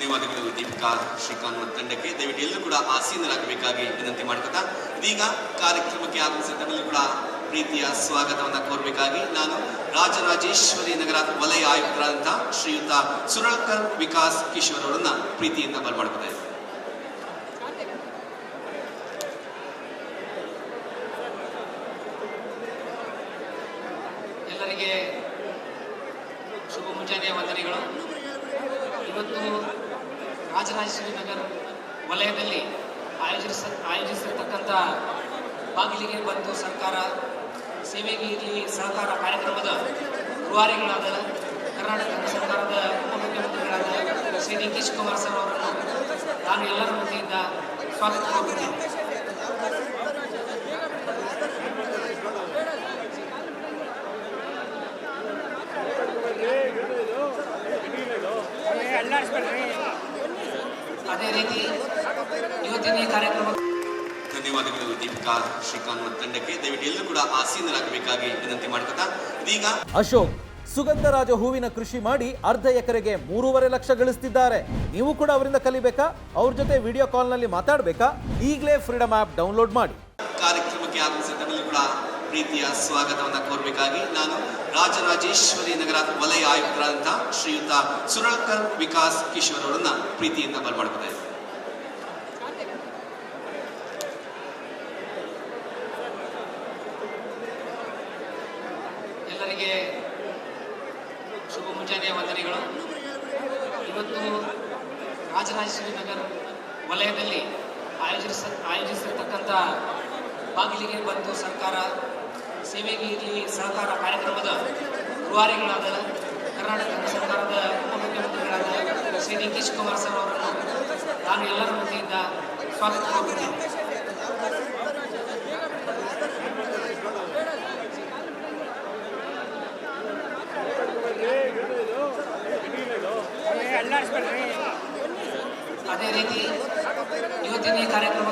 ಧನ್ಯವಾದಗಳು ದೀಪಿಕಾ, ಶ್ರೀಕಾಂತ್ ಮತ್ತು ತಂಡಕ್ಕೆ. ದಯವಿಟ್ಟು ಎಲ್ಲರೂ ಕೂಡ ಆಸೀನರಾಗಬೇಕಾಗಿ ವಿನಂತಿ ಮಾಡ್ಕೊತಾ ಇದೀಗ ಕಾರ್ಯಕ್ರಮಕ್ಕೆ ಆಗಮಿಸಿದ ಕೂಡ ಪ್ರೀತಿಯ ಸ್ವಾಗತವನ್ನ ಕೋರಬೇಕಾಗಿ ನಾನು ರಾಜರಾಜೇಶ್ವರಿ ನಗರ ವಲಯ ಆಯುಕ್ತರಾದಂತಹ ಶ್ರೀಯುತ ಸುರಳ್ಕರ್ ವಿಕಾಸ್ ಕಿಶೋರ್ ಅವರನ್ನ ಪ್ರೀತಿಯಿಂದ ಬರಮಾಡ್ಕೊತಾ ಎಲ್ಲರಿಗೆ ಶುಭ ಮುಂಜಾನೆಯ ವಂದನೆಗಳು. ಇವತ್ತು ರಾಜರಾಜೇಶ್ವರಿ ನಗರ ವಲಯದಲ್ಲಿ ಆಯೋಜಿಸ ಆಯೋಜಿಸಿರ್ತಕ್ಕಂಥ ಬಾಗಿಲಿಗೆ ಬಂದು ಸರ್ಕಾರ ಸೇವೆಗೆ ಇರಲಿ ಸಹಕಾರ ಕಾರ್ಯಕ್ರಮದ ರೂವಾರಿಗಳಾದ ಕರ್ನಾಟಕ ಸರ್ಕಾರದ ಉಪಮುಖ್ಯಮಂತ್ರಿಗಳಾದ ಶ್ರೀ ನಿತೀಶ್ ಕುಮಾರ್ ಸರ್ ಅವರನ್ನು ನಾನು ಎಲ್ಲರ ವತಿಯಿಂದ ಸ್ವಾಗತ ಕೋರುತ್ತೇನೆ ಅದೇ ರೀತಿ ಇವತ್ತಿನ ಈ ಕಾರ್ಯಕ್ರಮ ಧನ್ಯವಾದಗಳು ದೀಪಿಕಾ ಶ್ರೀಕಾಂತ್ ಮತ್ತು ತಂಡಕ್ಕೆ. ದಯವಿಟ್ಟು ಎಲ್ಲರೂ ಕೂಡ ಆಸೀನರಾಗಬೇಕಾಗಿ ವಿನಂತಿ ಮಾಡ್ಕೊತಾ ಇದೀಗ ಅಶೋಕ್ ಸುಗಂಧರಾಜ ಹೂವಿನ ಕೃಷಿ ಮಾಡಿ ಅರ್ಧ ಎಕರೆಗೆ ಮೂರುವರೆ ಲಕ್ಷ ಗಳಿಸ್ತಿದ್ದಾರೆ. ನೀವು ಕೂಡ ಅವರಿಂದ ಕಲಿಬೇಕಾ? ಅವ್ರ ಜೊತೆ ವಿಡಿಯೋ ಕಾಲ್ನಲ್ಲಿ ಮಾತಾಡಬೇಕಾ? ಈಗಲೇ ಫ್ರೀಡಮ್ ಆಪ್ ಡೌನ್ಲೋಡ್ ಮಾಡಿ. ಕಾರ್ಯಕ್ರಮಕ್ಕೆ ಆಗಮಿಸಿದ ಕೂಡ ಪ್ರೀತಿಯ ಸ್ವಾಗತವನ್ನ ಕೋರಬೇಕಾಗಿ ನಾನು ರಾಜರಾಜೇಶ್ವರಿ ನಗರ ವಲಯ ಆಯುಕ್ತರಾದಂತಹ ಶ್ರೀಯುತ ಸುರಳ್ಕರ್ ವಿಕಾಸ್ ಕಿಶೋರ್ ಅವರನ್ನ ಪ್ರೀತಿಯಿಂದ ಬರಮಾಡ್ಕೊತಾ ಎಲ್ಲರಿಗೆ ಶುಭ ಮುಂಜಾನೆಯ ವಂದನೆಗಳು. ಇವತ್ತು ರಾಜರಾಜೇಶ್ವರಿ ನಗರ ವಲಯದಲ್ಲಿ ಆಯೋಜಿಸ, ಆಯೋಜಿಸಿರ್ತಕ್ಕಂಥ ಬಾಗಿಲಿಗೆ ಬಂದು ಸರ್ಕಾರ ಸೇವೆಗೆ ಇರಲಿ ಸಹಕಾರ ಕಾರ್ಯಕ್ರಮದ ರೂವಾರಿಗಳಾದ ಕರ್ನಾಟಕ ಸರ್ಕಾರದ ಉಪಮುಖ್ಯಮಂತ್ರಿಗಳಾದ ಶ್ರೀ ನಿತೀಶ್ ಕುಮಾರ್ ಸರ್ ಅವರನ್ನು ನಾನು ಎಲ್ಲರ ವತಿಯಿಂದ ಸ್ವಾಗತ ಕೋರುತ್ತೇನೆ. ಅದೇ ರೀತಿ ಇವತ್ತಿನ ಈ ಕಾರ್ಯಕ್ರಮ